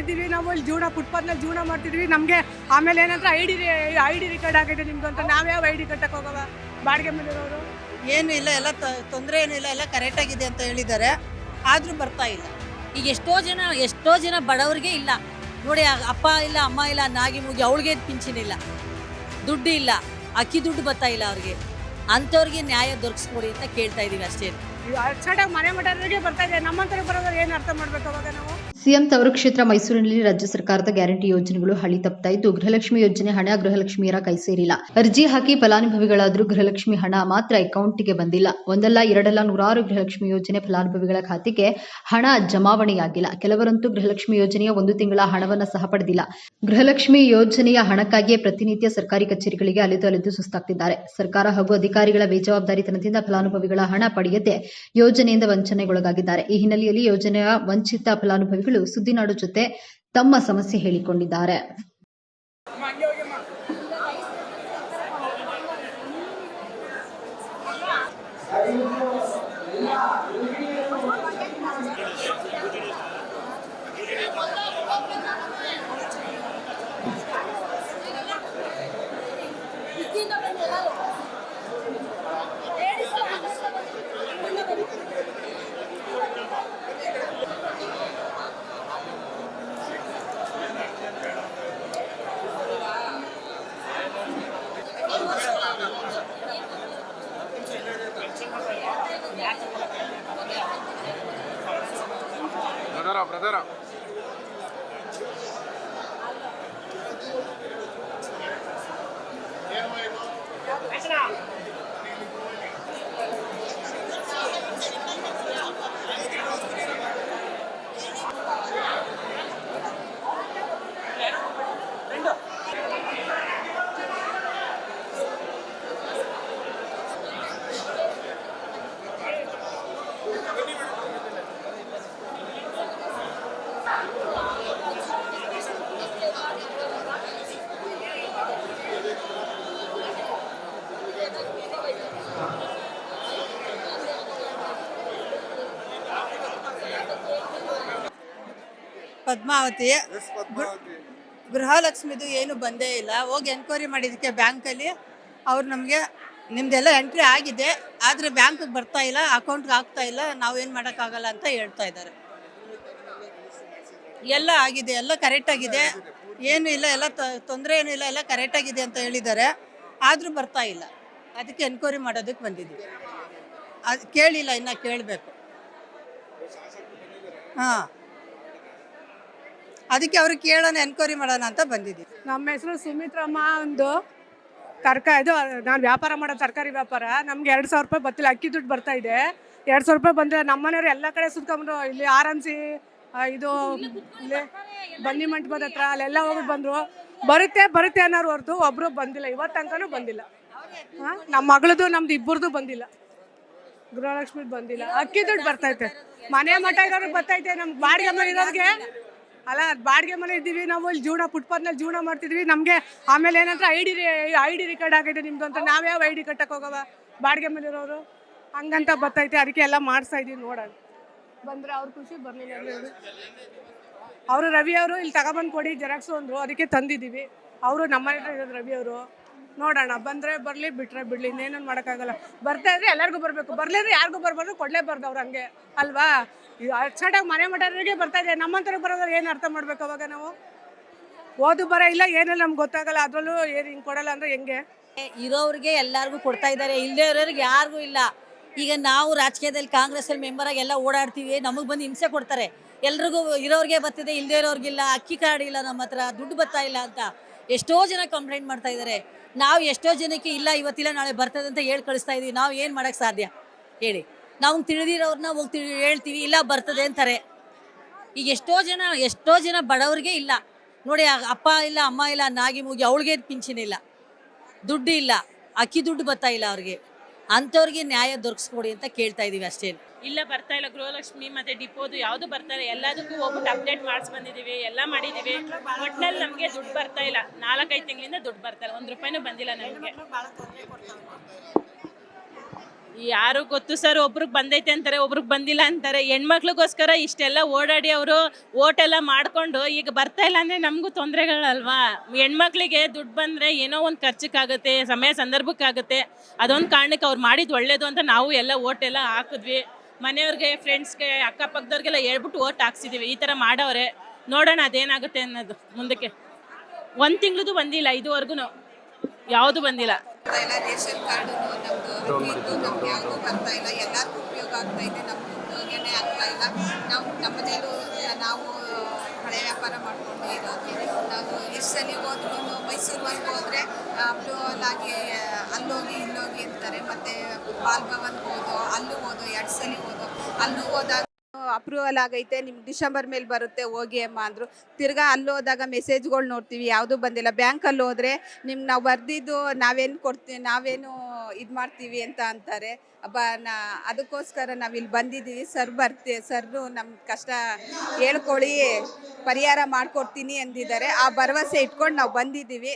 ಇದ್ದೀವಿ. ನಾವು ಇಲ್ಲಿ ಜೀವನ ಫುಟ್ಪಾತ್ನಲ್ಲಿ ಜೀವನ ಮಾಡ್ತಿದ್ವಿ. ನಮಗೆ ಆಮೇಲೆ ಏನಂದ್ರೆ I D I D record ಆಗಿದೆ ನಿಮ್ದು ಅಂತ. ನಾವ್ಯಾವ ಐ ಡಿ ಕಟ್ಟಕ್ಕೆ ಹೋಗವ ಬಾಡಿಗೆ ಮನೆಯವರು? ಇರೋರು ಏನು ಇಲ್ಲ ಎಲ್ಲ ತೊಂದರೆ ಏನೂ ಇಲ್ಲ ಎಲ್ಲ ಕರೆಕ್ಟಾಗಿದೆ ಅಂತ ಹೇಳಿದ್ದಾರೆ. ಆದರೂ ಬರ್ತಾ ಇಲ್ಲ. ಈಗ ಎಷ್ಟೋ ಜನ ಎಷ್ಟೋ ಜನ ಬಡವರಿಗೆ ಇಲ್ಲ. ನೋಡಿ ಅಪ್ಪ ಇಲ್ಲ ಅಮ್ಮ ಇಲ್ಲ ನಾಗಿ ಮುಗಿ ಅವಳಿಗೆ ಪಿಂಚಿನ ಇಲ್ಲ. ದುಡ್ಡು ಇಲ್ಲ. ಅಕ್ಕಿ ದುಡ್ಡು ಬರ್ತಾ ಇಲ್ಲ ಅವ್ರಿಗೆ. ಅಂಥವ್ರಿಗೆ ನ್ಯಾಯ ದೊರಕಿಸ್ಕೊಡಿ ಅಂತ ಕೇಳ್ತಾ ಇದ್ದೀವಿ ಅಷ್ಟೇ. ಮನೆ ಮಠರಿಗೆ ಬರ್ತಾ ಇದೆ. ನಮ್ಮಂತರ ಬರೋದ್ರೆ ಏನು ಅರ್ಥ ಮಾಡ್ಬೇಕು ಅವಾಗ ನಾವು? ಸಿಎಂ ತವರು ಕ್ಷೇತ್ರ ಮೈಸೂರಿನಲ್ಲಿ ರಾಜ್ಯ ಸರ್ಕಾರದ ಗ್ಯಾರಂಟಿ ಯೋಜನೆಗಳು ಹಳಿ ತಪ್ತಾ ಇದ್ದು ಗೃಹಲಕ್ಷ್ಮಿ ಯೋಜನೆ ಹಣ, ಗೃಹಲಕ್ಷ್ಮಿಯರ ಕೈ ಸೇರಿಲ್ಲ. ಅರ್ಜಿ ಹಾಕಿ ಫಲಾನುಭವಿಗಳಾದರೂ ಗೃಹಲಕ್ಷ್ಮಿ ಹಣ ಮಾತ್ರ ಅಕೌಂಟ್ಗೆ ಬಂದಿಲ್ಲ. ಒಂದಲ್ಲ, ಎರಡಲ್ಲ, ನೂರಾರು ಗೃಹಲಕ್ಷ್ಮಿ ಯೋಜನೆ ಫಲಾನುಭವಿಗಳ ಖಾತೆಗೆ ಹಣ ಜಮಾವಣೆಯಾಗಿಲ್ಲ. ಕೆಲವರಂತೂ ಗೃಹಲಕ್ಷ್ಮಿ ಯೋಜನೆಯ ಒಂದು ತಿಂಗಳ ಹಣವನ್ನ ಸಹ ಪಡೆದಿಲ್ಲ. ಗೃಹಲಕ್ಷ್ಮಿ ಯೋಜನೆಯ ಹಣಕ್ಕಾಗಿಯೇ ಪ್ರತಿನಿತ್ಯ ಸರ್ಕಾರಿ ಕಚೇರಿಗಳಿಗೆ ಅಲೆದು ಅಲೆದು ಸುಸ್ತಾಗ್ತಿದ್ದಾರೆ. ಸರ್ಕಾರ ಹಾಗೂ ಅಧಿಕಾರಿಗಳ ಬೇಜವಾಬ್ದಾರಿತನದಿಂದ ಫಲಾನುಭವಿಗಳ ಹಣ ಪಡೆಯದೆ ಯೋಜನೆಯಿಂದ ವಂಚನೆಗೊಳಗಾಗಿದ್ದಾರೆ. ಈ ಹಿನ್ನೆಲೆಯಲ್ಲಿ ಯೋಜನೆಯ ವಂಚಿತ ಫಲಾನುಭವಿಗಳು ಸುದ್ದಿನಾಡು ಜೊತೆ ತಮ್ಮ ಸಮಸ್ಯೆ ಹೇಳಿಕೊಂಡಿದ್ದಾರೆ. ಬ್ರದರ ಬ್ರದರ ಪದ್ಮಾವತಿ. ಗೃಹಲಕ್ಷ್ಮಿದು ಏನು ಬಂದೇ ಇಲ್ಲ. ಹೋಗಿ ಎನ್ಕ್ವೈರಿ ಮಾಡಿದ್ದಕ್ಕೆ ಬ್ಯಾಂಕಲ್ಲಿ ಅವ್ರು ನಮಗೆ ನಿಮ್ದೆಲ್ಲ ಎಂಟ್ರಿ ಆಗಿದೆ. ಆದರೆ ಬ್ಯಾಂಕಿಗೆ ಬರ್ತಾ ಇಲ್ಲ ಅಕೌಂಟ್ಗೆ ಆಗ್ತಾ ಇಲ್ಲ ನಾವೇನು ಮಾಡೋಕ್ಕಾಗಲ್ಲ ಅಂತ ಹೇಳ್ತಾ ಇದ್ದಾರೆ. ಎಲ್ಲ ಆಗಿದೆ ಎಲ್ಲ ಕರೆಕ್ಟಾಗಿದೆ ಏನು ಇಲ್ಲ ಎಲ್ಲ ತೊಂದರೆ ಏನೂ ಇಲ್ಲ ಎಲ್ಲ ಕರೆಕ್ಟಾಗಿದೆ ಅಂತ ಹೇಳಿದ್ದಾರೆ. ಆದರೂ ಬರ್ತಾ ಇಲ್ಲ. ಅದಕ್ಕೆ ಎನ್ಕ್ವೈರಿ ಮಾಡೋದಕ್ಕೆ ಬಂದಿದ್ದೀವಿ ಅದು ಕೇಳಿಲ್ಲ ಇನ್ನು ಕೇಳಬೇಕು. ಹಾಂ. ಅದಕ್ಕೆ ಅವ್ರಿಗೆ ಕೇಳೋಣ ಎನ್ಕ್ವೈರಿ ಮಾಡೋಣ ಅಂತ ಬಂದಿದ್ದೀವಿ. ನಮ್ಮ ಹೆಸರು ಸುಮಿತ್ರಮ್ಮ ಒಂದು ತರಕಾರಿ ಇದು, ನಾನು ವ್ಯಾಪಾರ ಮಾಡೋ ತರಕಾರಿ ವ್ಯಾಪಾರ. ನಮ್ಗೆ ಎರಡು ಸಾವಿರ ರೂಪಾಯಿ ಬತ್ತಿಲ್ಲ. ಅಕ್ಕಿ ದುಡ್ಡು ಬರ್ತಾ ಇದೆ. ಎರಡು ಸಾವಿರ ರೂಪಾಯಿ ಬಂದರೆ ನಮ್ಮನೆಯವ್ರು ಎಲ್ಲ ಕಡೆ ಸುತ್ಕೊಂಡ್ರು ಇಲ್ಲಿ ಆರ್ ಎಂ ಸಿ ಇದು, ಇಲ್ಲಿ ಬನ್ನಿ ಮಂಟಪದ ಹತ್ರ ಅಲ್ಲೆಲ್ಲ ಹೋಗಿ ಬಂದರು. ಬರುತ್ತೆ ಬರುತ್ತೆ ಅನ್ನೋರು ಹೊರತು ಒಬ್ಬರು ಬಂದಿಲ್ಲ. ಇವತ್ತು ತನಕನೂ ಬಂದಿಲ್ಲ. ಹಾಂ ನಮ್ಮ ಮಗಳದು ನಮ್ದು ಇಬ್ಬರದು ಬಂದಿಲ್ಲ. ಗೃಹಲಕ್ಷ್ಮಿ ಬಂದಿಲ್ಲ. ಅಕ್ಕಿ ದುಡ್ಡು ಬರ್ತೈತೆ ಮನೆ ಮಠ ಇರೋರಿಗೆ ಬರ್ತೈತೆ ನಮ್ಗೆ ಬಾಡಿಗೆ ಮನೆ ಇರೋರಿಗೆ ಅಲ್ಲ ಬಾಡಿಗೆ ಮನೆ ಇದ್ದೀವಿ, ನಾವು ಇಲ್ಲಿ ಜೀವನ, ಫುಟ್ಪಾತ್ನಲ್ಲಿ ಜೀವನ ಮಾಡ್ತಿದ್ವಿ. ನಮಗೆ ಆಮೇಲೆ ಏನಂದ್ರೆ I D I D record ಆಗೈತೆ ನಿಮ್ದು ಅಂತ. ನಾವ್ಯಾವ ಐ ಡಿ ಕಟ್ಟಕ್ಕೆ ಹೋಗವ? ಬಾಡಿಗೆ ಮನೆ ಇರೋರು? ಹಂಗಂತ ಬರ್ತೈತೆ. ಅದಕ್ಕೆ ಎಲ್ಲ ಮಾಡಿಸ್ತಾ ಇದೀವಿ ನೋಡೋಣ ಬಂದರೆ ಅವ್ರ ಖುಷಿ ಬರಲಿಲ್ಲ ಅವರು ರವಿ ಅವರು ಇಲ್ಲಿ ತಗೊಬಂದು ಕೊಡಿ ಜೆರಾಕ್ಸು ಅಂದರು ಅದಕ್ಕೆ ತಂದಿದ್ದೀವಿ. ಅವರು ನಮ್ಮ ಹತ್ರ ಇರೋದು ರವಿ ಅವರು. ನೋಡೋಣ, ಬಂದರೆ ಬರಲಿ, ಬಿಟ್ರೆ ಬಿಡಲಿ, ಇನ್ನೇನೂ ಮಾಡೋಕ್ಕಾಗಲ್ಲ. ಬರ್ತಾ ಇದ್ರೆ ಎಲ್ಲರಿಗೂ ಬರಬೇಕು. ಬರಲಿದ್ರೆ ಯಾರಿಗೂ ಬರಬಾರ್ದು ಕೊಡಲೇಬಾರ್ದು ಅವ್ರು ಹಂಗೆ. ಅಲ್ವಾ? ಅರ್ಚಟಾಗಿ ಮನೆ ಮಠರಿಗೆ ಬರ್ತಾ ಇದೆ ನಮ್ಮಂತರ ಬರೋದ್ರೆ ಏನು ಅರ್ಥ ಮಾಡ್ಬೇಕು ಅವಾಗ ನಾವು? ಓದು ಬರ ಇಲ್ಲ, ಏನಿಲ್ಲ, ನಮ್ಗೆ ಗೊತ್ತಾಗಲ್ಲ. ಅದರಲ್ಲೂ ಏನು ಹಿಂಗೆ ಕೊಡಲ್ಲ ಅಂದರೆ ಹೆಂಗೆ? ಇರೋರಿಗೆ ಎಲ್ಲರಿಗೂ ಕೊಡ್ತಾ ಇದ್ದಾರೆ ಇಲ್ಲದೇ ಇರೋರಿಗೆ ಯಾರಿಗೂ ಇಲ್ಲ. ಈಗ ನಾವು ರಾಜಕೀಯದಲ್ಲಿ ಕಾಂಗ್ರೆಸ್ಸಲ್ಲಿ ಮೆಂಬರಾಗಿ ಎಲ್ಲ ಓಡಾಡ್ತೀವಿ, ನಮಗೆ ಬಂದು ಹಿಂಸೆ ಕೊಡ್ತಾರೆ. ಎಲ್ರಿಗೂ ಇರೋರಿಗೆ ಬರ್ತಿದೆ ಇಲ್ಲದೆ ಇರೋರಿಗಿಲ್ಲ. ಅಕ್ಕಿ ಕಾರ್ಡ್ ಇಲ್ಲ ನಮ್ಮ ಹತ್ರ ದುಡ್ಡು ಬರ್ತಾ ಇಲ್ಲ ಅಂತ ಎಷ್ಟೋ ಜನ ಕಂಪ್ಲೇಂಟ್ ಮಾಡ್ತಾ ಇದ್ದಾರೆ ನಾವು ಎಷ್ಟೋ ಜನಕ್ಕೆ ಇಲ್ಲ, ಇವತ್ತಿಲ್ಲ, ನಾಳೆ ಬರ್ತದೆ ಅಂತ ಹೇಳಿ ಕಳಿಸ್ತಾ ಇದೀವಿ. ನಾವು ಏನು ಮಾಡೋಕ್ಕೆ ಸಾಧ್ಯ? ಹೇಳಿ. ನಾವು ತಿಳಿದಿರೋರ್ನ ಹೋಗಿ ತಿಳಿ, ಹೇಳ್ತೀವಿ, ಇಲ್ಲ, ಬರ್ತದೆ ಅಂತಾರೆ. ಈಗ ಎಷ್ಟೋ ಜನ ಎಷ್ಟೋ ಜನ ಬಡವರಿಗೆ ಇಲ್ಲ. ನೋಡಿ ಅಪ್ಪ ಇಲ್ಲ, ಅಮ್ಮ ಇಲ್ಲ, ನಾಗಿ ಮೂಗಿ, ಅವಳಿಗೆ ಪಿಂಚಿನ ಇಲ್ಲ. ದುಡ್ಡು ಇಲ್ಲ. ಅಕ್ಕಿ ದುಡ್ಡು ಬರ್ತಾ ಇಲ್ಲ ಅವ್ರಿಗೆ. ಅಂಥವ್ರಿಗೆ ನ್ಯಾಯ ದೊರಕಿಸ್ಕೊಡಿ ಅಂತ ಕೇಳ್ತಾ ಇದೀವಿ ಅಷ್ಟೇ. ಇಲ್ಲ, ಬರ್ತಾ ಇಲ್ಲ. ಗೃಹಲಕ್ಷ್ಮಿ ಮತ್ತೆ ಡಿಪೋದು ಯಾವುದು ಬರ್ತಾ ಇಲ್ಲ. ಎಲ್ಲದಕ್ಕೂ ಹೋಗ್ಬಿಟ್ಟು ಅಪ್ಡೇಟ್ ಮಾಡಿಸ್ ಬಂದಿದ್ದೀವಿ ಎಲ್ಲ ಮಾಡಿದ್ದೀವಿ ಒಟ್ನಲ್ಲಿ ನಮಗೆ ದುಡ್ಡು ಬರ್ತಾ ಇಲ್ಲ. ನಾಲ್ಕೈದು ತಿಂಗಳಿಂದ ದುಡ್ಡು ಬರ್ತಾ ಇಲ್ಲ. ಒಂದು ರೂಪಾಯಿನೂ ಬಂದಿಲ್ಲ ನಮಗೆ. ಯಾರು ಗೊತ್ತು ಸರ್, ಒಬ್ರಿಗೆ ಬಂದೈತೆ ಅಂತಾರೆ, ಒಬ್ರಿಗೆ ಬಂದಿಲ್ಲ ಅಂತಾರೆ. ಹೆಣ್ಮಕ್ಳಿಗೋಸ್ಕರ ಇಷ್ಟೆಲ್ಲ ಓಡಾಡಿ ಅವರು ಓಟೆಲ್ಲ ಮಾಡಿಕೊಂಡು ಈಗ ಬರ್ತಾ ಇಲ್ಲ ಅಂದರೆ ನಮಗೂ ತೊಂದರೆಗಳಲ್ವಾ? ಹೆಣ್ಮಕ್ಳಿಗೆ ದುಡ್ಡು ಬಂದರೆ ಏನೋ ಒಂದು ಖರ್ಚಕ್ಕಾಗುತ್ತೆ, ಸಮಯ ಸಂದರ್ಭಕ್ಕಾಗುತ್ತೆ. ಅದೊಂದು ಕಾರಣಕ್ಕೆ ಅವ್ರು ಮಾಡಿದ್ದು ಒಳ್ಳೇದು ಅಂತ ನಾವು ಎಲ್ಲ ಓಟೆಲ್ಲ ಹಾಕಿದ್ವಿ. ಮನೆಯವ್ರಿಗೆ ಫ್ರೆಂಡ್ಸ್ಗೆ ಅಕ್ಕಪಕ್ಕದವ್ರಿಗೆಲ್ಲ ಹೇಳ್ಬಿಟ್ಟು ಓಟ್ ಹಾಕ್ಸಿದ್ದೀವಿ ಈ ಥರ ಮಾಡೋರೆ ನೋಡೋಣ ಅದೇನಾಗುತ್ತೆ ಅನ್ನೋದು ಮುಂದಕ್ಕೆ. ಒಂದು ತಿಂಗಳದು ಬಂದಿಲ್ಲ ಇದುವರೆಗೂ ಯಾವುದು ಬಂದಿಲ್ಲ. ಇಲ್ಲ ರೇಷನ್ ಕಾರ್ಡು ನಮ್ದು ಇದ್ದು ನಮ್ಗೆ ಯಾವುದೂ ಬರ್ತಾ ಇಲ್ಲ. ಎಲ್ಲರಿಗೂ ಉಪಯೋಗ ಆಗ್ತಾ ಇದೆ. ನಮ್ಗೆ ಆಗ್ತಾ ಇಲ್ಲ. ನಾವು ನಮ್ಮನೇಲೂ ನಾವು ಹಳೆ ವ್ಯಾಪಾರ ಮಾಡ್ಕೊಂಡು ಇರೋದು. ನಾವು ಎಷ್ಟು ಸಲ ಹೋದ್ರೂ ಮೈಸೂರಿಗೆ ಹೋದರೆ ಅಲ್ಲೋಲಾಗಿ ಅಲ್ಲೋಗಿ, ಇಲ್ಲೋಗಿ ಅಂತಾರೆ. ಮತ್ತೆ ಬಾಲ್ಭವನ್ಗೆ ಹೋದೋ, ಅಲ್ಲೂ ಹೋದೋ, ಎರಡು ಸಲ ಹೋದೋ, ಅಲ್ಲೂ ಹೋದಾಗ ಅಪ್ರೂವಲ್ ಆಗೈತೆ, ನಿಮ್ಗೆ ಡಿಸೆಂಬರ್ ಮೇಲೆ ಬರುತ್ತೆ, ಹೋಗಿ ಅಮ್ಮ ಅಂದರು. ತಿರ್ಗಾ ಅಲ್ಲಿ ಹೋದಾಗ ಮೆಸೇಜ್ಗಳು ನೋಡ್ತೀವಿ, ಯಾವುದೂ ಬಂದಿಲ್ಲ. ಬ್ಯಾಂಕಲ್ಲಿ ಹೋದರೆ ನಿಮ್ಗೆ ನಾವು ಬರ್ದಿದ್ದು ನಾವೇನು ಕೊಡ್ತೀವಿ ನಾವೇನು ಇದು ಮಾಡ್ತೀವಿ ಅಂತ ಅಂತಾರೆ. ಬ ನಾ ಅದಕ್ಕೋಸ್ಕರ ನಾವು ಇಲ್ಲಿ ಬಂದಿದ್ದೀವಿ. ಸರ್ ಬರ್ತೀವಿ ಸರ್ನು ನಮ್ಮ ಕಷ್ಟ ಹೇಳ್ಕೊಳ್ಳಿ, ಪರಿಹಾರ ಮಾಡಿಕೊಡ್ತೀನಿ ಅಂದಿದ್ದಾರೆ. ಆ ಭರವಸೆ ಇಟ್ಕೊಂಡು ನಾವು ಬಂದಿದ್ದೀವಿ.